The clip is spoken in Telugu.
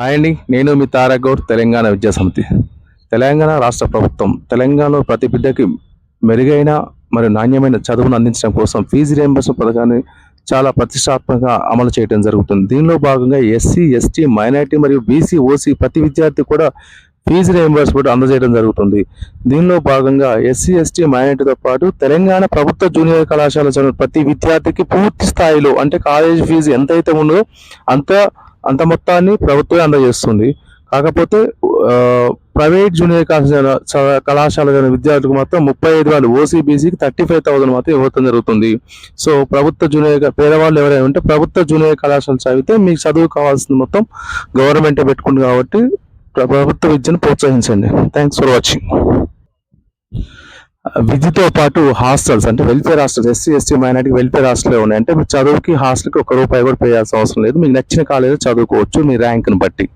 హాయ్ అండి. నేను మీ తారక్ గౌడ్ తెలంగాణ విద్యా సమితి. తెలంగాణ రాష్ట్ర ప్రభుత్వం తెలంగాణలో ప్రతి బిడ్డకి మెరుగైన మరియు నాణ్యమైన చదువును అందించడం కోసం ఫీజు రియంబర్స్మెంట్ పథకాన్ని చాలా ప్రతిష్టాత్మకంగా అమలు చేయడం జరుగుతుంది. దీనిలో భాగంగా ఎస్సీ ఎస్టీ మైనారిటీ మరియు బీసీ ఓసీ ప్రతి విద్యార్థి కూడా ఫీజు రియంబర్స్మెంట్ అందజేయడం జరుగుతుంది. దీనిలో భాగంగా ఎస్సీ ఎస్టీ మైనారిటీతో పాటు తెలంగాణ ప్రభుత్వ జూనియర్ కళాశాల చదివిన ప్రతి విద్యార్థికి పూర్తి స్థాయిలో అంటే కాలేజ్ ఫీజు ఎంతైతే ఉందో అంత అంత మొత్తాన్ని ప్రభుత్వమే అందజేస్తుంది. కాకపోతే ప్రైవేట్ జూనియర్ కళాశాల చ- కళాశాల విద్యార్థులకు మాత్రం ముప్పై ఐదు వేలు ఓసీబీసీకి థర్టీ ఫైవ్ థౌసండ్ మాత్రం ఇవ్వడం జరుగుతుంది. సో ప్రభుత్వ జూనియర్ పేదవాళ్ళు ఎవరైనా ఉంటే ప్రభుత్వ జూనియర్ కళాశాల చదివితే మీకు చదువు కావాల్సింది మొత్తం గవర్నమెంటే పెట్టుకుంది కాబట్టి ప్రభుత్వ విద్యను ప్రోత్సహించండి. థ్యాంక్స్ ఫర్ వాచింగ్ విధితో పాటు హాస్టల్స్ అంటే welfare hostels SC ST minority welfare hostel ఉన్నాయి? అంటే మీ చదువుకి హాస్టల్కి ఒక రూపాయి కూడా పే చేయాల్సిన అవసరం లేదు. మీకు నచ్చిన కాలేజీలో చదువుకోవచ్చు మీ ర్యాంక్ని బట్టి.